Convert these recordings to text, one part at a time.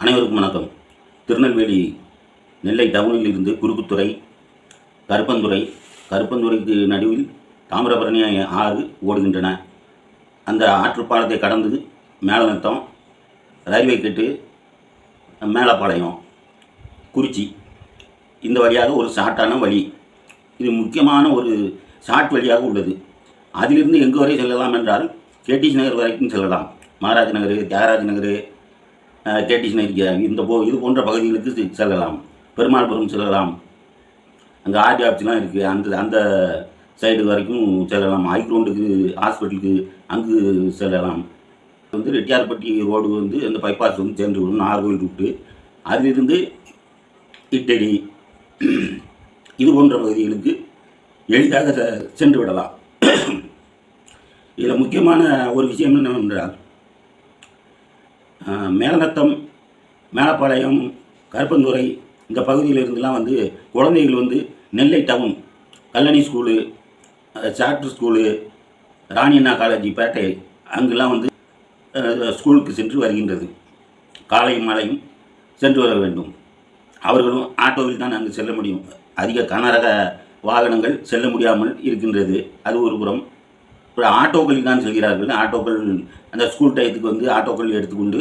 அனைவருக்கும் வணக்கம். திருநெல்வேலி நெல்லை டவுனில் இருந்து குறுக்குத்துறை கருப்பந்துறை கருப்பந்துறைக்கு நடுவில் தாமிரபரணி ஆறு ஓடுகின்றன. அந்த ஆற்றுப்பாலத்தை கடந்து மேலநத்தம் ரயில்வே கேட்டு மேலப்பாளையம் குறிச்சி. இந்த வழியாக ஒரு ஷார்ட்டான வழி. இது முக்கியமான ஒரு ஷார்ட் வழியாக உள்ளது. அதிலிருந்து எங்கு வரை செல்லலாம் என்றால் கேடிசி நகர் வரைக்கும் செல்லலாம். மகாராஜ் நகர் தியாகராஜ் நகர் கேட்டிஷன் இருக்கிறாங்க இந்த போ இது போன்ற பகுதிகளுக்கு செ- செல்லலாம். பெருமாள்புரம் செல்லலாம். அங்கே ஆர்டி ஆஃபீஸ்லாம் இருக்குது அந்த அந்த சைடு வரைக்கும் செல்லலாம். ஹைக்ரவுண்டுக்கு ஹாஸ்பிட்டலுக்கு அங்கு செல்லலாம். வந்து ரெட்டியார்பட்டி ரோடு வந்து அந்த பைபாஸ் வந்து சேர்ந்து விடும். நார்கோயில் ரூட்டு அதிலிருந்து இட்டடி. இது போன்ற பகுதிகளுக்கு எளிதாக செ- சென்று விடலாம். இதில் முக்கியமான ஒரு விஷயம் என்னவென்றால் ஆஹ், மேலநத்தம் மேலப்பாளையம் கருப்பந்துறை இந்த பகுதியில் இருந்துலாம் வந்து குழந்தைகள் வந்து நெல்லை டவுன் கல்லணி ஸ்கூலு அஹ், ஸ்கூலு ராணி அண்ணா காலேஜ் பேட்டை அங்கெல்லாம் வந்து ஸ்கூலுக்கு சென்று வருகின்றது. காலையும் மாலையும் சென்று வர வேண்டும். அவர்களும் ஆட்டோவில் தான் அங்கு செல்ல முடியும். அதிக கனரக வாகனங்கள் செல்ல முடியாமல் இருக்கின்றது. அது ஒரு புறம். இப்போ ஆட்டோக்கள் தான் செல்கிறார்கள். ஆட்டோக்கள் அந்த ஸ்கூல் டயத்துக்கு வந்து ஆட்டோக்கள் எடுத்துக்கொண்டு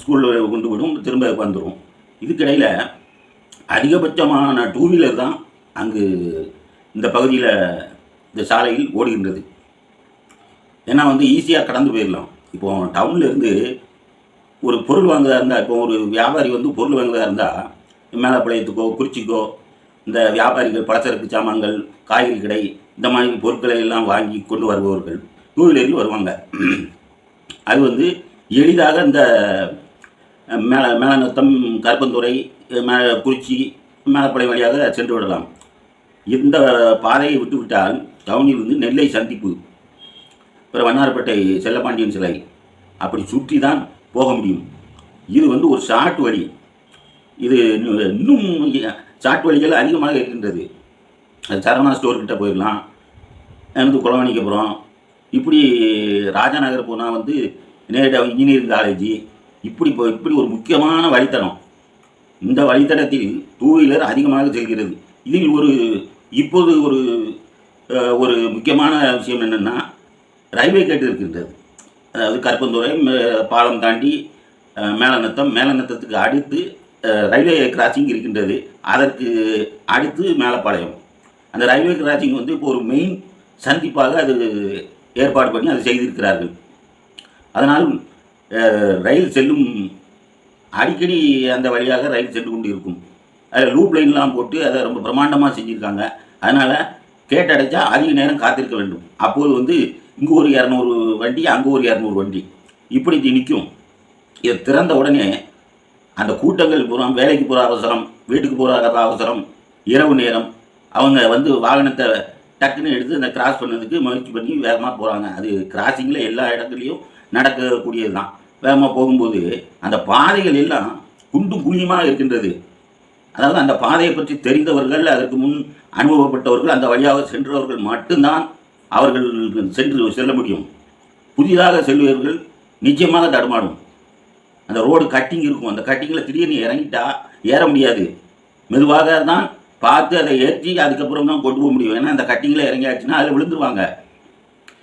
ஸ்கூலில் கொண்டு விடும் திரும்ப வந்துடும் இதுக்கிடையில் அதிகபட்சமான டூ வீலர் தான் அங்கு இந்த பகுதியில் இந்த சாலையில் ஓடுகின்றது. ஏன்னா வந்து ஈஸியாக கடந்து போயிடலாம் இப்போ டவுன்ல இருந்து ஒரு பொருள் வாங்குறதா இருந்தால் இப்போ ஒரு வியாபாரி வந்து பொருள் வாங்குறதா இருந்தால் மேலப்பாளையத்துக்கோ குறிச்சிக்கோ இந்த வியாபாரிகள் பலசரக்கு சாமான்கள் காய்கறி கடை இந்த மாதிரி பொருட்களை எல்லாம் வாங்கி கொண்டு வருபவர்கள். டூ வீலரில் வருவாங்க. அது வந்து எளிதாக இந்த மேல மேலநத்தம் கருப்பந்துறை மே குறிச்சி மேலப்படை வழியாக சென்று விடலாம். இந்த பாதையை விட்டுவிட்டால் டவுனில் இருந்து நெல்லை சந்திப்பு அப்புறம் வண்ணாரப்பேட்டை செல்லப்பாண்டியன் சிலை அப்படி சுற்றி தான் போக முடியும். இது வந்து ஒரு ஷார்ட் வழி. இது இன்னும் இன்னும் ஷார்ட் வழிகள் அதிகமாக இருக்கின்றது. சரவணா ஸ்டோர்கிட்ட போயிடலாம். போயிடலாம் வந்து குளவணிக்கப்புறம் இப்படி ராஜாநகர் போனால் வந்து நேரடியாக இன்ஜினியரிங் காலேஜ் இப்படி போ இப்படி ஒரு முக்கியமான வழித்தடம். இந்த வழித்தடத்தில் டூ வீலர் அதிகமாக செல்கிறது. இதில் ஒரு இப்போது ஒரு ஒரு முக்கியமான விஷயம் என்னென்னா ரயில்வே கேட்டு இருக்கின்றது. அதாவது கருப்பந்துறை மே- பாலம் தாண்டி மேலநத்தம் மேலநத்தத்துக்கு அடுத்து ரயில்வே கிராசிங் இருக்கின்றது. அதற்கு அடுத்து மேலப்பாளையம். அந்த ரயில்வே கிராசிங் வந்து இப்போ ஒரு மெயின் சந்திப்பாக அது ஏற்பாடு பண்ணி அதை செய்திருக்கிறார்கள். அதனால் ரயில் செல்லும் அடிக்கடி அந்த வழியாக ரயில் சென்று கொண்டு இருக்கும். அதில் லூப் லைன்லாம் போட்டு அதை ரொம்ப பிரமாண்டமாக செஞ்சுருக்காங்க. அதனால் கேட்டடைச்சா அதிக நேரம் காத்திருக்க வேண்டும். அப்போது வந்து இங்கே ஒரு இரநூறு வண்டி அங்கே ஒரு இரநூறு வண்டி இப்படி நிற்கும். இதை திறந்த உடனே அந்த கூட்டங்கள் பூரா வேலைக்கு போகிற அவசரம் வீட்டுக்கு போகிற அவசரம் இரவு நேரம் அவங்க வந்து வாகனத்தை டக்குன்னு எடுத்து அந்த கிராஸ் பண்ணதுக்கு முயற்சி பண்ணி வேகமாக போகிறாங்க அது கிராசிங்கில் எல்லா இடத்துலையும் நடக்கக்கூடியது தான் வேகமாக போகும்போது அந்த பாதைகள் எல்லாம் குண்டும் குழியுமாக இருக்கின்றது. அதாவது அந்த பாதையை பற்றி தெரிந்தவர்கள் அதற்கு முன் அனுபவப்பட்டவர்கள் அந்த வழியாக சென்றவர்கள் மட்டும்தான் அவர்கள் சென்று செல்ல முடியும். புதிதாக செல்பவர்கள் நிச்சயமாக தடுமாடும் அந்த ரோடு கட்டிங் இருக்கும். அந்த கட்டிங்கில் திடீர்னு இறங்கிட்டா ஏற முடியாது. மெதுவாக தான் பார்த்து அதை ஏற்றி அதுக்கப்புறம் தான் கொண்டு போக முடியும். ஏன்னா அந்த கட்டிங்கில் இறங்கியாச்சுன்னா அதில் விழுந்துருவாங்க.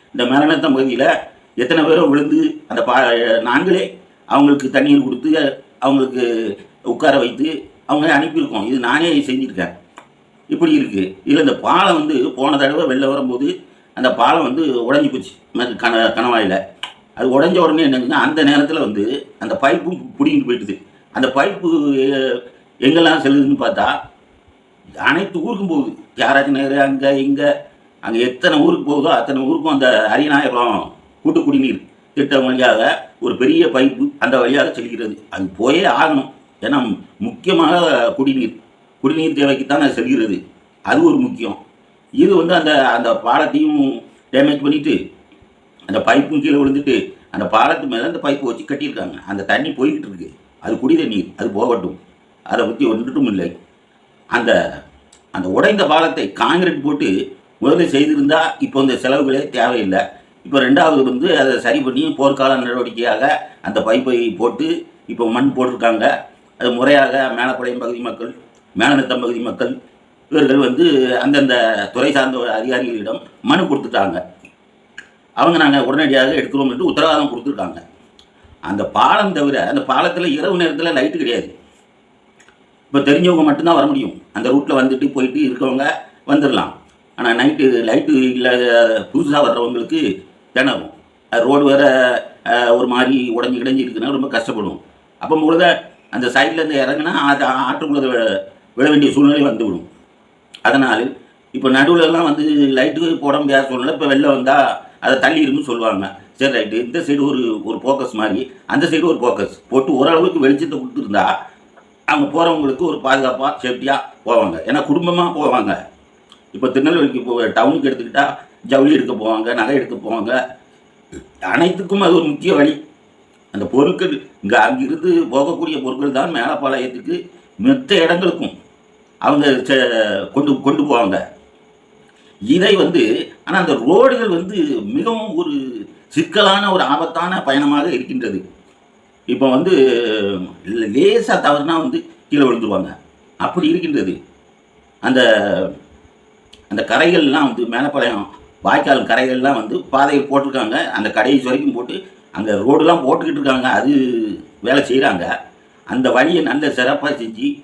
இந்த மரணத்தம் பகுதியில் எத்தனை பேரோ விழுந்து அந்த பா நாங்களே அவங்களுக்கு தண்ணீர் கொடுத்து அவங்களுக்கு உட்கார வைத்து அவங்க அனுப்பியிருக்கோம். இது நானே செஞ்சுருக்கேன். இப்படி இருக்குது இதில் இந்த பாலம் வந்து போன தடவை வெளில வரும்போது அந்த பாலம் வந்து உடஞ்சி போச்சு. ம- கண கணவாயில். அது உடஞ்ச உடனே என்னச்சுன்னா அந்த நேரத்தில் வந்து அந்த பைப்பும் பிடிங்கிட்டு போயிட்டுது. அந்த பைப்பு எங்கெல்லாம் செல்லுதுன்னு பார்த்தா அனைத்து ஊருக்கும் போகுது. தியாகராஜ நகர் அங்கே இங்கே. அங்கே எத்தனை ஊருக்கு போகுதோ அத்தனை ஊருக்கும் அந்த அரியநாயகம் கூட்டு குடிநீர் திட்டம் வழியாக ஒரு பெரிய பைப்பு அந்த வழியாக செல்கிறது. அது போயே ஆகணும். ஏன்னா முக்கியமாக குடிநீர். குடிநீர் தேவைக்குத்தான் அது செல்கிறது. அது ஒரு முக்கியம். இது வந்து அந்த அந்த பாலத்தையும் டேமேஜ் பண்ணிவிட்டு அந்த பைப்பும் கீழே விழுந்துட்டு அந்த பாலத்து மேலே அந்த பைப்பு வச்சு கட்டியிருக்காங்க. அந்த தண்ணி போய்கிட்டு இருக்கு. அது குடி தண்ணீர் அது போகட்டும். அதை பற்றி ஒன்றுட்டும் இல்லை. அந்த அந்த உடைந்த பாலத்தை காங்கிரீட் போட்டு முதல்ல செய்திருந்தால் இப்போ இந்த செலவுகளே தேவையில்லை. இப்போ ரெண்டாவது வந்து அதை சரி பண்ணி போர்க்கால நடவடிக்கையாக அந்த பைப்பை போட்டு இப்போ மண் போட்டிருக்காங்க. அது முறையாக மேலப்பாளையம் பகுதி மக்கள் மேலநத்தம் பகுதி மக்கள் இவர்கள் வந்து அந்தந்த துறை சார்ந்த அதிகாரிகளிடம் மனு கொடுத்துட்டாங்க. அவங்க நாங்கள் உடனடியாக எடுக்கிறோம் என்று உத்தரவாதம் கொடுத்துருக்காங்க. அந்த பாலம் தவிர அந்த பாலத்தில் இரவு நேரத்தில் லைட்டு கிடையாது. இப்போ தெரிஞ்சவங்க மட்டும்தான் வர முடியும். அந்த ரூட்டில் வந்துட்டு போயிட்டு இருக்கவங்க வந்துடலாம் ஆனால் நைட்டு லைட்டு இல்லாத புதுசாக வர்றவங்களுக்கு திணறும் ரோடு வேறு ஒரு மாதிரி உடஞ்சி கிடஞ்சி இருக்குன்னா ரொம்ப கஷ்டப்படும். அப்போ முழுத அந்த சைட்லேருந்து இறங்குனா அது ஆற்றுக்குள்ளே விழ- வேண்டிய சூழ்நிலை வந்துவிடும். அதனால் இப்போ நடுவுலலாம் வந்து லைட்டுக்கு போட முடியாத சூழ்நிலை இப்போ வெளில வந்தால் அதை தள்ளிடும்னு சொல்லுவாங்க. சரி ரைட்டு இந்த சைடு ஒரு ஒரு ஃபோக்கஸ் மாதிரி அந்த சைடு ஒரு ஃபோக்கஸ் போட்டு ஓரளவுக்கு வெளிச்சத்தை கொடுத்துருந்தா அங்கே போகிறவங்களுக்கு ஒரு பாதுகாப்பாக சேஃப்டியாக போவாங்க. ஏன்னா குடும்பமாக போவாங்க. இப்போ திருநெல்வேலிக்கு போ டவுனுக்கு எடுத்துக்கிட்டால் ஜவுளி எடுக்க போவாங்க நகை எடுக்க போவாங்க. அனைத்துக்கும் அது ஒரு முக்கிய வழி. அந்த பொருட்கள் இங்கே அங்கிருந்து போகக்கூடிய பொருட்கள் தான் மேலப்பாளையத்துக்கு மற்ற இடங்களுக்கும் அவங்க செ- கொண்டு கொண்டு போவாங்க. இதை வந்து ஆனால் அந்த ரோடுகள் வந்து மிகவும் ஒரு சிக்கலான ஒரு ஆபத்தான பயணமாக இருக்கின்றது. இப்போ வந்து லேசாக தவறுனா வந்து கீழே விழுந்துருவாங்க. அப்படி இருக்கின்றது. அந்த அந்த கரைகள்லாம் வந்து மேலப்பாளையம் வாய்க்கால் கரைகள்லாம் வந்து பாதையை போட்டிருக்காங்க. அந்த கடைசி வரைக்கும் போட்டு அங்கே ரோடெல்லாம் போட்டுக்கிட்டு இருக்காங்க. அது வேலை செய்கிறாங்க அந்த வழியை நல்ல சிறப்பாக செஞ்சு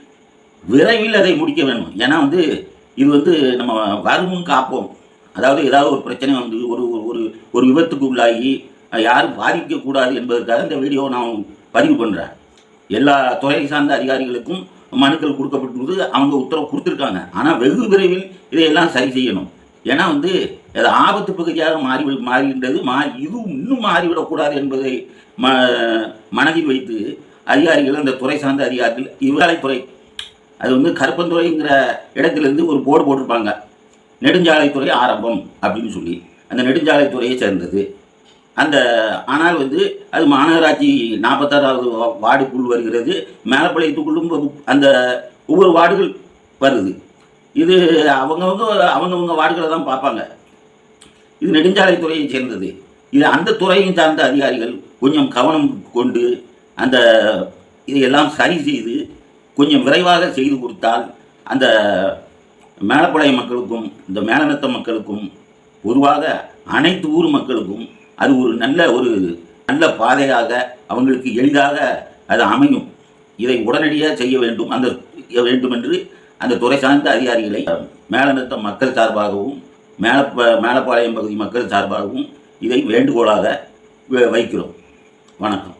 விரைவில் அதை முடிக்க வேணும். ஏன்னா வந்து இது வந்து நம்ம வருமுன் காப்போம். அதாவது ஏதாவது ஒரு பிரச்சனை வந்து ஒரு ஒரு- ஒரு ஒரு விபத்துக்கு உள்ளாகி யாரும் பாதிக்கக்கூடாது என்பதற்காக இந்த வீடியோ நான் பதிவு பண்ணுறேன் எல்லா துறை சார்ந்த அதிகாரிகளுக்கும் மனுக்கள் கொடுக்கப்பட்டுள்ளது அவங்க உத்தரவு கொடுத்துருக்காங்க. ஆனால் வெகு விரைவில் இதையெல்லாம் சரி செய்யணும். ஏன்னா வந்து அது ஆபத்து பகுதியாக மாறி மாறுகின்றது மா இதுவும் இன்னும் மாறிவிடக்கூடாது என்பதை ம மனதில் வைத்து அதிகாரிகள் அந்த துறை சார்ந்த அதிகாரிகள் இவ்வாலைத்துறை அது வந்து கருப்பந்துறைங்கிற இடத்துலேருந்து ஒரு போர்டு போட்டிருப்பாங்க. நெடுஞ்சாலைத்துறை ஆரம்பம் அப்படின்னு சொல்லி. அந்த நெடுஞ்சாலைத்துறையை சேர்ந்தது. அந்த ஆனால் வந்து அது மாநகராட்சி நாற்பத்தாறாவது வார்டுக்குள் வருகிறது. மேலப்பாளையத்துக்குள்ளும் அந்த ஒவ்வொரு வார்டுகள் வருது. இது அவங்கவுங்க அவங்கவுங்க வார்டுகளை தான் பார்ப்பாங்க. இது நெடுஞ்சாலைத்துறையை சேர்ந்தது. இது அந்த துறையும் சார்ந்த அதிகாரிகள் கொஞ்சம் கவனம் கொண்டு அந்த இதையெல்லாம் சரி செய்து கொஞ்சம் விரைவாக செய்து கொடுத்தால் அந்த மேலப்பாளையம் மக்களுக்கும் இந்த மேலநத்த மக்களுக்கும் பொதுவாக அனைத்து ஊர் மக்களுக்கும் அது ஒரு நல்ல ஒரு நல்ல பாதையாக அவங்களுக்கு எளிதாக அது அமையும். இதை உடனடியாக செய்ய வேண்டும். அந்த வேண்டும் என்று அந்த துறை சார்ந்த அதிகாரிகளை மேலநிறுத்த மக்கள் சார்பாகவும் மேல மேலப்பாளையம் பகுதி மக்கள் சார்பாகவும் இதை வேண்டுகோளாக வ- வைக்கிறோம். வணக்கம்.